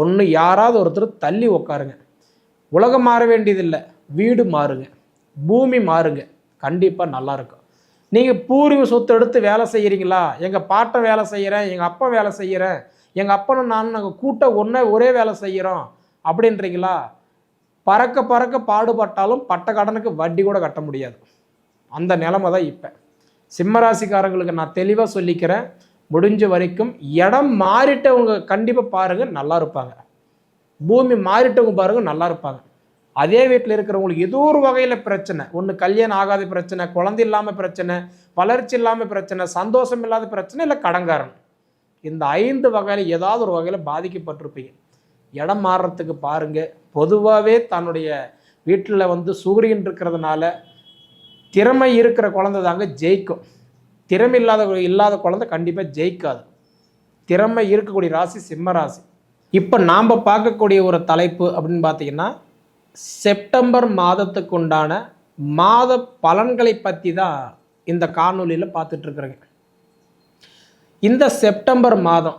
ஒன்று யாராவது ஒருத்தர் தள்ளி உக்காருங்க. உலகம் மாற வேண்டியதில்லை வீடு மாறுங்க. பூமி மாறுங்க. கண்டிப்பாக நல்லா இருக்கும். நீங்கள் பூர்வ சொத்து எடுத்து வேலை செய்கிறீங்களா எங்கள் பாட்டை வேலை செய்கிறேன் எங்கள் அப்பா வேலை செய்கிறேன் எங்கள் அப்பனும் நானும் நாங்கள் கூட்ட ஒன்றே ஒரே வேலை செய்கிறோம் அப்படின்றீங்களா? பறக்க பறக்க பாடுபட்டாலும் பட்ட கடனுக்கு வட்டி கூட கட்ட முடியாது. அந்த நிலமை தான் இப்போ. சிம்மராசிக்காரங்களுக்கு நான் தெளிவாக சொல்லிக்கிறேன். முடிஞ்ச வரைக்கும் இடம் மாறிட்டவங்க கண்டிப்பாக பாருங்கள் நல்லா இருப்பாங்க. பூமி மாறிட்டவங்க பாருங்கள் நல்லா இருப்பாங்க. அதே வீட்டில் இருக்கிறவங்களுக்கு ஏதோ ஒரு வகையில் பிரச்சனை. ஒன்று கல்யாணம் ஆகாத பிரச்சனை குழந்தை இல்லாமல் பிரச்சனை வளர்ச்சி இல்லாமல் பிரச்சனை சந்தோஷம் இல்லாத பிரச்சனை இல்லை கடங்காரன் இந்த ஐந்து வகையில் ஏதாவது ஒரு வகையில் பாதிக்கப்பட்டிருப்பீங்க. இடம் மாறுறதுக்கு பாருங்கள் பொதுவாகவே தன்னுடைய வீட்டில் வந்து சூரியன் இருக்கிறதுனால திறமை இருக்கிற குழந்தை தாங்க ஜெயிக்கும். திறமை இல்லாத இல்லாத குழந்தை கண்டிப்பாக ஜெயிக்காது. திறமை இருக்கக்கூடிய ராசி சிம்ம ராசி. இப்போ நாம் பார்க்கக்கூடிய ஒரு தலைப்பு அப்படின்னு பார்த்தீங்கன்னா செப்டம்பர் மாதத்துக்கு உண்டான மாத பலன்களை பற்றி தான் இந்த காணொலியில் பார்த்துட்ருக்குறேங்க இந்த செப்டம்பர் மாதம்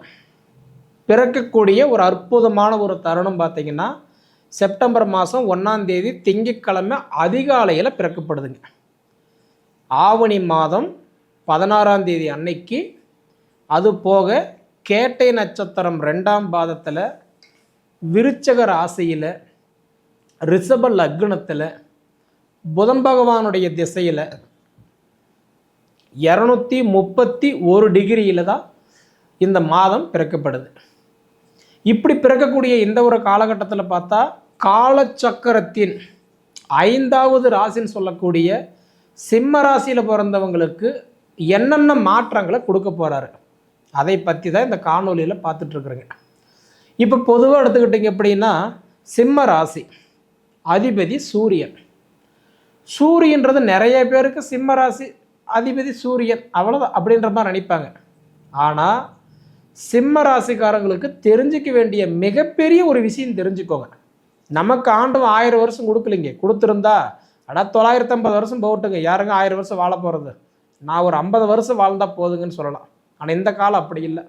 பிறக்கக்கூடிய ஒரு அற்புதமான ஒரு தருணம் பார்த்தீங்கன்னா செப்டம்பர் மாதம் ஒன்றாந்தேதி திங்கட்கிழமை அதிகாலையில் பிறக்கப்படுதுங்க. ஆவணி மாதம் பதினாறாம் தேதி அன்னைக்கு அது போக கேட்டை நட்சத்திரம் ரெண்டாம் பாதத்தில் விருச்சக ராசியில் ரிஷப லக்னத்தில் புதன் பகவானுடைய திசையில் இரநூத்தி முப்பத்தி ஒரு டிகிரியில் தான் இந்த மாதம் பிறக்கப்படுது. இப்படி பிறக்கக்கூடிய இந்த ஒரு காலகட்டத்தில் பார்த்தா காலச்சக்கரத்தின் ஐந்தாவது ராசின்னு சொல்லக்கூடிய சிம்ம ராசியில் பிறந்தவங்களுக்கு என்னென்ன மாற்றங்களை கொடுக்க போகிறாரு அதை பற்றி தான் இந்த காணொலியில் பார்த்துட்ருக்குறேங்க இப்போ பொதுவாக எடுத்துக்கிட்டிங்க எப்படின்னா சிம்ம ராசி அதிபதி சூரியன். சூரியன்றது நிறைய பேருக்கு சிம்ம ராசி அதிபதி சூரியன் அவ்வளோதான் அப்படின்ற மாதிரி நினைப்பாங்க. ஆனால் சிம்ம ராசிக்காரங்களுக்கு தெரிஞ்சிக்க வேண்டிய மிகப்பெரிய ஒரு விஷயம் தெரிஞ்சுக்கோங்க. நமக்கு ஆண்டும் ஆயிரம் வருஷம் கொடுக்கலைங்க. கொடுத்துருந்தா ஆனால் தொள்ளாயிரத்தி ஐம்பது வருஷம் போட்டுங்க யாருங்க ஆயிரம் வருஷம் வாழ போகிறது நான் ஒரு ஐம்பது வருஷம் வாழ்ந்தா போதுங்கன்னு சொல்லலாம். ஆனால் இந்த காலம் அப்படி இல்லை.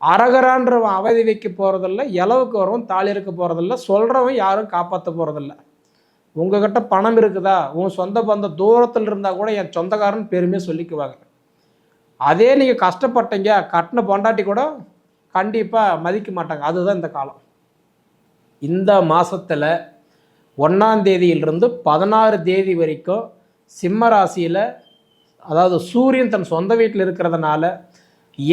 அரகரான்றவன் அவதி வைக்க போகிறதில்ல இளவுக்கு வரவன் தாலி இருக்க போகிறதில்ல சொல்கிறவன் யாரும் காப்பாற்ற போகிறதில்ல உங்ககிட்ட பணம் இருக்குதா? உன் சொந்த பந்த தூரத்தில் இருந்தால் கூட என் சொந்தக்காரன் பெருமையாக சொல்லிக்குவாங்க. அதே நீங்கள் கஷ்டப்பட்டீங்க கட்டின பொண்டாட்டி கூட கண்டிப்பாக மதிக்க மாட்டாங்க. அதுதான் இந்த காலம். இந்த மாதத்தில் ஒன்றாம் தேதியிலிருந்து பதினாறு தேதி வரைக்கும் சிம்ம ராசியில் அதாவது சூரியன் தன் சொந்த வீட்டில் இருக்கிறதுனால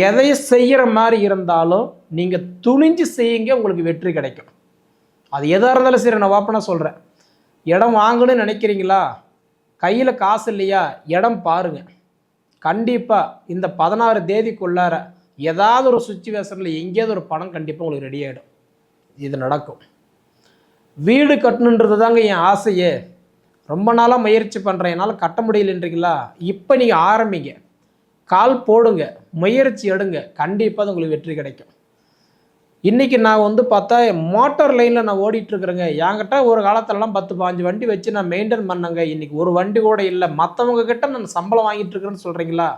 எதை செய்கிற மாதிரி இருந்தாலும் நீங்கள் துணிஞ்சு செய்யுங்க உங்களுக்கு வெற்றி கிடைக்கும். அது எதாக இருந்தாலும் சரி நான் ஓப்பனாக சொல்கிறேன் இடம் வாங்கணும்னு நினைக்கிறீங்களா? கையில் காசு இல்லையா? இடம் பாருங்கள் கண்டிப்பாக இந்த பதினாறு தேதிக்குள்ளார ஏதாவது ஒரு சுச்சுவேஷனில் எங்கேயாவது ஒரு பணம் கண்டிப்பாக உங்களுக்கு ரெடி ஆகிடும் இது நடக்கும். வீடு கட்டணுன்றது தாங்க என் ஆசையே. ரொம்ப நாளாக முயற்சி பண்ணுறேன் என்னால் கட்ட முடியலன்றீங்களா? இப்போ நீங்கள் ஆரம்பிங்க. கால் போடுங்க. முயற்சி எடுங்க. கண்டிப்பாக அது உங்களுக்கு வெற்றி கிடைக்கும். இன்றைக்கி நான் வந்து பார்த்தா மோட்டார் லைனில் நான் ஓடிட்டுருக்குறேங்க என்கிட்ட ஒரு காலத்திலலாம் பத்து பாஞ்சு வண்டி வச்சு நான் மெயின்டைன் பண்ணேங்க. இன்றைக்கி ஒரு வண்டி கூட இல்லை. மற்றவங்க கிட்ட நான் சம்பளம் வாங்கிட்டு இருக்கிறேன்னு சொல்கிறீங்களா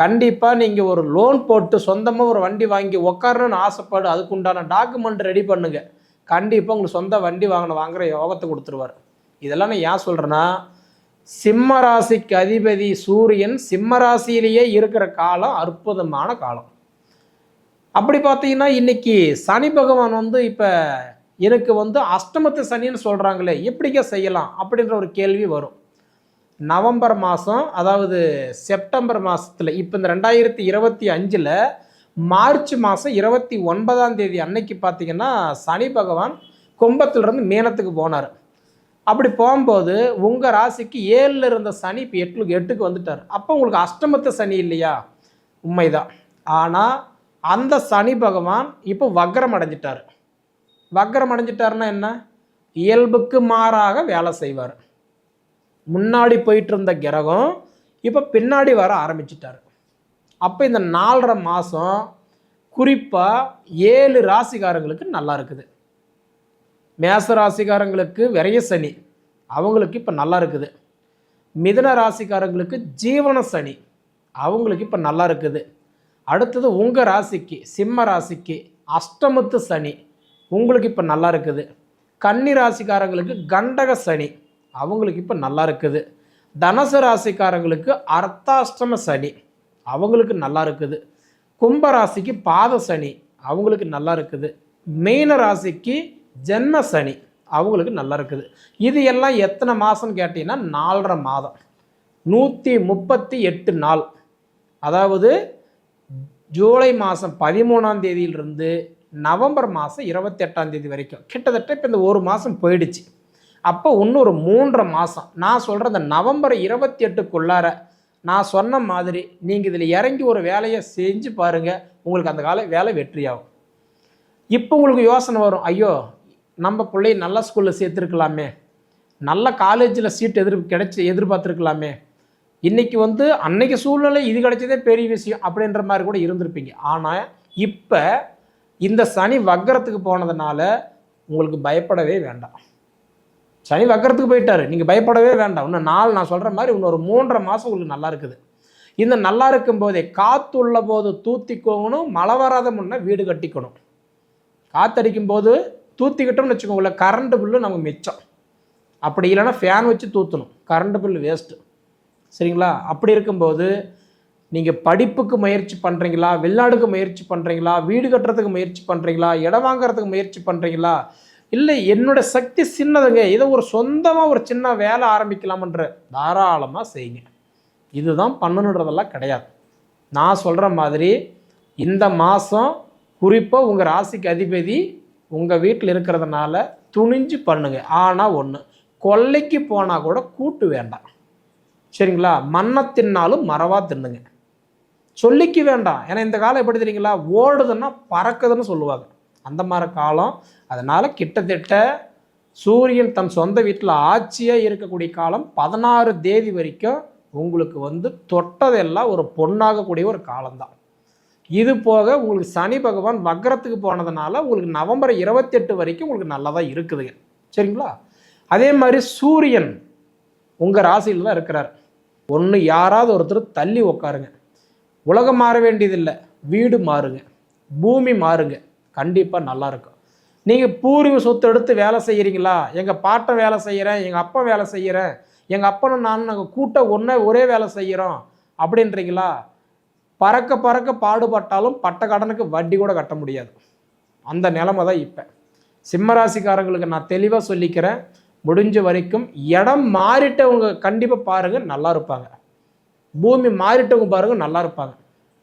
கண்டிப்பாக நீங்கள் ஒரு லோன் போட்டு சொந்தமாக ஒரு வண்டி வாங்கி உக்காரணும்னு ஆசைப்பாடு. அதுக்குண்டான டாக்குமெண்ட் ரெடி பண்ணுங்கள் கண்டிப்பாக உங்களுக்கு சொந்த வண்டி வாங்கின வாங்குற யோகத்தை கொடுத்துருவார். இதெல்லாம் நான் ஏன் சொல்கிறேன்னா சிம்ம ராசிக்கு அதிபதி சூரியன் சிம்ம ராசியிலேயே இருக்கிற காலம் அற்புதமான காலம். அப்படி பார்த்தீங்கன்னா இன்னைக்கு சனி பகவான் வந்து இப்போ எனக்கு வந்து அஷ்டமத்து சனின்னு சொல்கிறாங்களே எப்படிங்க செய்யலாம் அப்படின்ற ஒரு கேள்வி வரும். நவம்பர் மாதம் அதாவது செப்டம்பர் மாதத்தில் இப்போ இந்த ரெண்டாயிரத்தி இருபத்தி அஞ்சில் மார்ச் மாதம் இருபத்தி ஒன்பதாம் தேதி அன்னைக்கு பார்த்தீங்கன்னா சனி பகவான் கும்பத்திலிருந்து மீனத்துக்கு போனார். அப்படி போகும்போது உங்கள் ராசிக்கு ஏழில் இருந்த சனி இப்போ எட்டுக்கு எட்டுக்கு வந்துட்டார். அப்போ உங்களுக்கு அஷ்டமத்து சனி இல்லையா? உண்மைதான். ஆனால் அந்த சனி பகவான் இப்போ வக்ரம் அடைஞ்சிட்டார். வக்ரம் அடைஞ்சிட்டாருன்னா என்ன? இயல்புக்கு மாறாக வேலை செய்வார். முன்னாடி போயிட்டு இருந்த கிரகம் இப்போ பின்னாடி வர ஆரம்பிச்சிட்டார். அப்போ இந்த நாலரை மாதம் குறிப்பாக ஏழு ராசிக்காரங்களுக்கு நல்லா இருக்குது. மேச ராசிக்காரங்களுக்கு விரைய சனி. அவங்களுக்கு இப்போ நல்லா இருக்குது. மிதன ராசிக்காரங்களுக்கு ஜீவன சனி. அவங்களுக்கு இப்போ நல்லா இருக்குது. அடுத்தது உங்கள் ராசிக்கு சிம்ம ராசிக்கு அஷ்டமத்து சனி. உங்களுக்கு இப்போ நல்லா இருக்குது. கன்னி ராசிக்காரங்களுக்கு கண்டக சனி. அவங்களுக்கு இப்போ நல்லா இருக்குது. தனுசு ராசிக்காரங்களுக்கு அர்த்தாஷ்டம சனி. அவங்களுக்கு நல்லா இருக்குது. கும்ப ராசிக்கு பாத சனி. அவங்களுக்கு நல்லா இருக்குது. மீன ராசிக்கு ஜென்ம சனி அவங்களுக்கு நல்லா இருக்குது. இது எல்லாம் எத்தனை மாதம்னு கேட்டிங்கன்னா நாலரை மாதம். நூற்றி முப்பத்தி எட்டு நாள். அதாவது ஜூலை மாதம் பதிமூணாம் தேதியிலிருந்து நவம்பர் மாதம் இருபத்தெட்டாம் தேதி வரைக்கும். கிட்டத்தட்ட இப்போ இந்த ஒரு மாதம் போயிடுச்சு. அப்போ இன்னொரு மூன்றரை மாதம் நான் சொல்கிற இந்த நவம்பர் இருபத்தி எட்டுக்குள்ளார நான் சொன்ன மாதிரி நீங்கள் இதில் இறங்கி ஒரு வேலையை செஞ்சு பாருங்கள் உங்களுக்கு அந்த கால வேலை வெற்றியாகும். இப்போ உங்களுக்கு யோசனை வரும். ஐயோ நம்ம பிள்ளைய நல்ல ஸ்கூலில் சேர்த்துருக்கலாமே. நல்ல காலேஜில் சீட் எதிர் கிடைச்சி எதிர்பார்த்துருக்கலாமே. இன்றைக்கி வந்து அன்னைக்கு சூழ்நிலை இது கிடைச்சதே பெரிய விஷயம் அப்படின்ற மாதிரி கூட இருந்திருப்பீங்க. ஆனால் இப்போ இந்த சனி வக்கரத்துக்கு போனதுனால உங்களுக்கு பயப்படவே வேண்டாம். சனி வக்கரத்துக்கு போயிட்டார் நீங்கள் பயப்படவே வேண்டாம். இன்னும் நாள் நான் சொல்கிற மாதிரி இன்னும் ஒரு மூன்றரை மாதம் உங்களுக்கு நல்லா இருக்குது. இந்த நல்லா இருக்கும்போதே காற்று உள்ள போது தூத்திக்கோங்கணும் மழை வராத முன்னே வீடு கட்டிக்கணும். காற்றடிக்கும் போது தூத்திக்கிட்டோம்னு வச்சுக்கோங்களேன் கரண்ட் பில்லு நமக்கு மிச்சம். அப்படி இல்லைன்னா ஃபேன் வச்சு தூற்றணும் கரண்ட் பில்லு வேஸ்ட்டு சரிங்களா? அப்படி இருக்கும்போது நீங்கள் படிப்புக்கு முயற்சி பண்ணுறீங்களா வெளிநாடுக்கு முயற்சி பண்ணுறீங்களா வீடு கட்டுறதுக்கு முயற்சி பண்ணுறீங்களா இடம் வாங்குறதுக்கு முயற்சி பண்ணுறீங்களா இல்லை என்னோட சக்தி சின்னதுங்க. இதை ஒரு சொந்தமாக ஒரு சின்ன வேலை ஆரம்பிக்கலாமன்ற தாராளமாக செய்யுங்க. இதுதான் பண்ணணுன்றதெல்லாம் கிடையாது. நான் சொல்கிற மாதிரி இந்த மாதம் குறிப்பாக உங்கள் ராசிக்கு அதிபதி உங்கள் வீட்டில் இருக்கிறதுனால துணிஞ்சு பண்ணுங்க. ஆனால் ஒன்று கொல்லைக்கு போனால் கூட கூட்டு வேண்டாம். சரிங்களா? மண்ணை தின்னாலும் மரவா தின்னுங்க. சொல்லிக்க வேண்டாம். ஏன்னா இந்த காலம் எப்படி தெரியுங்களா? ஓடுதுன்னா பறக்குதுன்னு சொல்லுவாங்க. அந்த மாதிரி காலம். அதனால் கிட்டத்தட்ட சூரியன் தன் சொந்த வீட்டில் ஆட்சியாக இருக்கக்கூடிய காலம் பதினாறு தேதி வரைக்கும் உங்களுக்கு வந்து தொட்டதெல்லாம் ஒரு பொண்ணாகக்கூடிய ஒரு காலம்தான். இது போக உங்களுக்கு சனி பகவான் வக்ரத்துக்கு போனதுனால உங்களுக்கு நவம்பர் இருபத்தெட்டு வரைக்கும் உங்களுக்கு நல்லதாக இருக்குதுங்க. சரிங்களா? அதே மாதிரி சூரியன் உங்கள் ராசியில் தான் இருக்கிறார். ஒன்று யாராவது ஒருத்தர் தள்ளி உக்காருங்க. உலகம் மாற வேண்டியதில்லை. வீடு மாறுங்க. பூமி மாறுங்க. கண்டிப்பாக நல்லாயிருக்கும் நீங்கள் பூர்வீக சொத்து எடுத்து வேலை செய்கிறீங்களா எங்கள் பாட்டை வேலை செய்கிறேன் எங்கள் அப்பா வேலை செய்கிறேன் எங்கள் அப்பனும் நானும் நாங்கள் கூட்ட ஒன்றே ஒரே வேலை செய்கிறோம் அப்படின்றீங்களா? பறக்க பறக்க பாடுபட்டாலும் பட்ட கடனுக்கு வட்டி கூட கட்ட முடியாது. அந்த நிலமை தான் இப்போ. சிம்மராசிக்காரங்களுக்கு நான் தெளிவாக சொல்லிக்கிறேன் முடிஞ்ச வரைக்கும் இடம் மாறிட்டவங்க கண்டிப்பாக பாருங்கள் நல்லா இருப்பாங்க. பூமி மாறிட்டவங்க பாருங்கள் நல்லா இருப்பாங்க.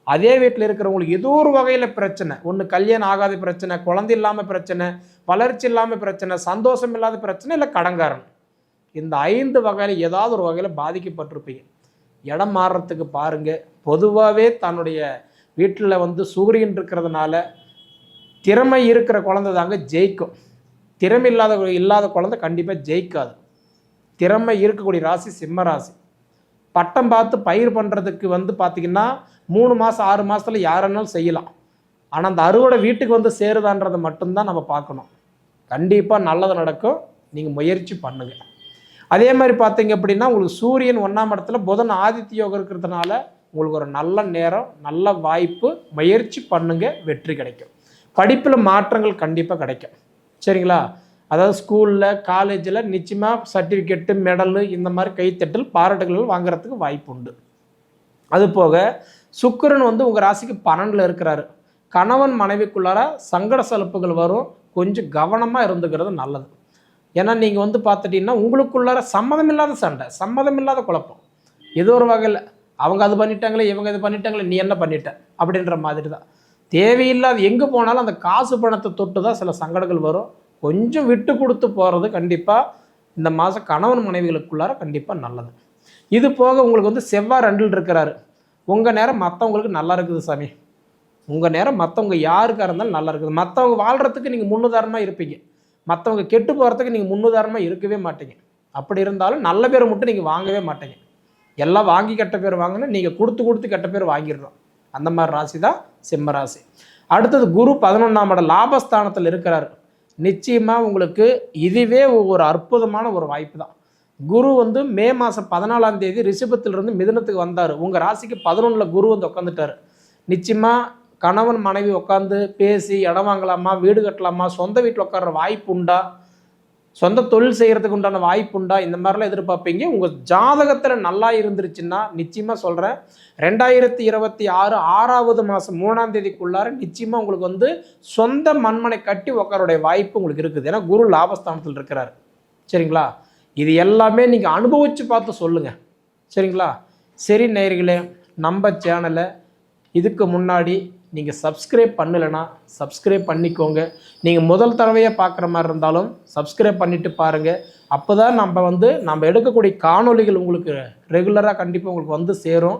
அதே வீட்டில் இருக்கிறவங்களுக்கு ஏதோ ஒரு வகையில் பிரச்சனை. ஒன்று கல்யாணம் ஆகாத பிரச்சனை குழந்தை இல்லாமல் பிரச்சனை வளர்ச்சி இல்லாமல் பிரச்சனை சந்தோஷம் இல்லாத பிரச்சனை இல்லை கடங்காரன் இந்த ஐந்து வகையில் ஏதாவது ஒரு வகையில் பாதிக்கப்பட்டிருப்பீங்க. இடம் மாறுறதுக்கு பாருங்கள் பொதுவாகவே தன்னுடைய வீட்டில் வந்து சூரியன் இருக்கிறதுனால திறமை இருக்கிற குழந்தை தாங்க ஜெயிக்கும். திறமை இல்லாத இல்லாத குழந்தை கண்டிப்பாக ஜெயிக்காது. திறமை இருக்கக்கூடிய ராசி சிம்ம ராசி. பட்டம் பார்த்து பயிர் பண்ணுறதுக்கு வந்து பார்த்திங்கன்னா மூணு மாதம் ஆறு மாதத்தில் யாருன்னாலும் செய்யலாம். ஆனால் அந்த அறுவடை வீட்டுக்கு வந்து சேருதான்றதை மட்டும்தான் நம்ம பார்க்கணும். கண்டிப்பாக நல்லது நடக்கும். நீங்கள் முயற்சி பண்ணுங்கள் அதே மாதிரி பார்த்தீங்க அப்படின்னா உங்களுக்கு சூரியன் ஒன்றாம் இடத்துல புதன் ஆதித்ய யோகம் இருக்கிறதுனால உங்களுக்கு ஒரு நல்ல நேரம் நல்ல வாய்ப்பு முயற்சி பண்ணுங்க வெற்றி கிடைக்கும். படிப்பில் மாற்றங்கள் கண்டிப்பாக கிடைக்கும். சரிங்களா? அதாவது ஸ்கூலில் காலேஜில் நிச்சயமாக சர்டிஃபிகேட்டு மெடலு இந்த மாதிரி கைத்தட்டல் பாராட்டுகள் வாங்குறதுக்கு வாய்ப்பு உண்டு. அது போக சுக்கிரன் வந்து உங்கள் ராசிக்கு பன்னெண்டில் இருக்கிறாரு. கணவன் மனைவிக்குள்ளார சங்கட சலுப்புகள் வரும். கொஞ்சம் கவனமாக இருந்துக்கிறது நல்லது. ஏன்னா நீங்கள் வந்து பார்த்துட்டீங்கன்னா உங்களுக்குள்ளார சம்மதம் இல்லாத சண்டை சம்மதம் இல்லாத குழப்பம். ஏதோ ஒரு வகையில் அவங்க அது பண்ணிட்டாங்களே இவங்க இது பண்ணிட்டாங்களே நீ என்ன பண்ணிட்ட? அப்படின்ற மாதிரி தான் தேவையில்லாத எங்கே போனாலும் அந்த காசு பணத்தை தொட்டு தான் சில சங்கடங்கள் வரும். கொஞ்சம் விட்டு கொடுத்து போகிறது கண்டிப்பாக இந்த மாதம் கணவன் மனைவிகளுக்குள்ளார கண்டிப்பாக நல்லது. இது போக உங்களுக்கு வந்து செவ்வாய் ரெண்டில் இருக்கிறாரு. உங்கள் நேரம் மற்றவங்களுக்கு நல்லா இருக்குது சாமி. உங்கள் நேரம் மற்றவங்க யாருக்காக இருந்தாலும் நல்லா இருக்குது. மற்றவங்க வாழ்கிறதுக்கு நீங்கள் முன்னுதாரணமாக இருப்பீங்க. மற்றவங்க கெட்டு போகிறதுக்கு நீங்கள் முன்னுதாரணமாக இருக்கவே மாட்டீங்க. அப்படி இருந்தாலும் நல்ல பேரை மட்டும் நீங்கள் வாங்கவே மாட்டீங்க. எல்லாம் வாங்கி கெட்ட பேர் வாங்கினா நீங்கள் கொடுத்து கொடுத்து கெட்ட பேர் வாங்கிடுறோம் அந்த மாதிரி ராசி தான் சிம்ம ராசி. அடுத்தது குரு பதினொன்றாம் இடம் லாபஸ்தானத்தில் இருக்கிறார். நிச்சயமாக உங்களுக்கு இதுவே ஒரு அற்புதமான ஒரு வாய்ப்பு தான். குரு வந்து மே மாதம் பதினாலாம் தேதி ரிஷபத்திலிருந்து மிதனத்துக்கு வந்தார். உங்கள் ராசிக்கு பதினொன்றில் குரு வந்து உட்காந்துட்டார் நிச்சயமாக கணவன் மனைவி உட்காந்து பேசி இடம் வாங்கலாமா வீடு கட்டலாமா சொந்த வீட்டில் உட்கார்ற வாய்ப்பு உண்டா? சொந்த தொழில் செய்கிறதுக்கு உண்டான வாய்ப்பு உண்டா? இந்த மாதிரிலாம் எதிர்பார்ப்பீங்க. உங்கள் ஜாதகத்தில் நல்லா இருந்துருச்சுன்னா நிச்சயமாக சொல்கிறேன் ரெண்டாயிரத்தி இருபத்தி ஆறு ஆறாவது மாதம் மூணாம் தேதிக்குள்ளார நிச்சயமாக உங்களுக்கு வந்து சொந்த மண்மனை கட்டி உட்காருடைய வாய்ப்பு உங்களுக்கு இருக்குது. ஏன்னா குரு லாபஸ்தானத்தில் இருக்கிறார். சரிங்களா? இது எல்லாமே நீங்கள் அனுபவித்து பார்த்து சொல்லுங்கள் சரிங்களா? சரி நேயர்களே நம்ம சேனலை இதுக்கு முன்னாடி நீங்கள் சப்ஸ்கிரைப் பண்ணலைன்னா சப்ஸ்கிரைப் பண்ணிக்கோங்க. நீங்கள் முதல் தடவையாக பார்க்குற மாதிரி இருந்தாலும் சப்ஸ்கிரைப் பண்ணிவிட்டு பாருங்கள் அப்போ தான் நம்ம வந்து நம்ம எடுக்கக்கூடிய காணொளிகள் உங்களுக்கு ரெகுலராக கண்டிப்பாக உங்களுக்கு வந்து சேரும்.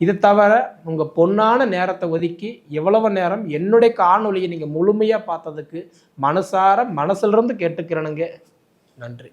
இது தவிர உங்கள் பொன்னான நேரத்தை ஒதுக்கி எவ்வளவு நேரம் என்னுடைய காணொலியை நீங்கள் முழுமையாக பார்த்ததுக்கு மனசார மனசிலிருந்து கேட்டுக்கிறேனுங்க. நன்றி.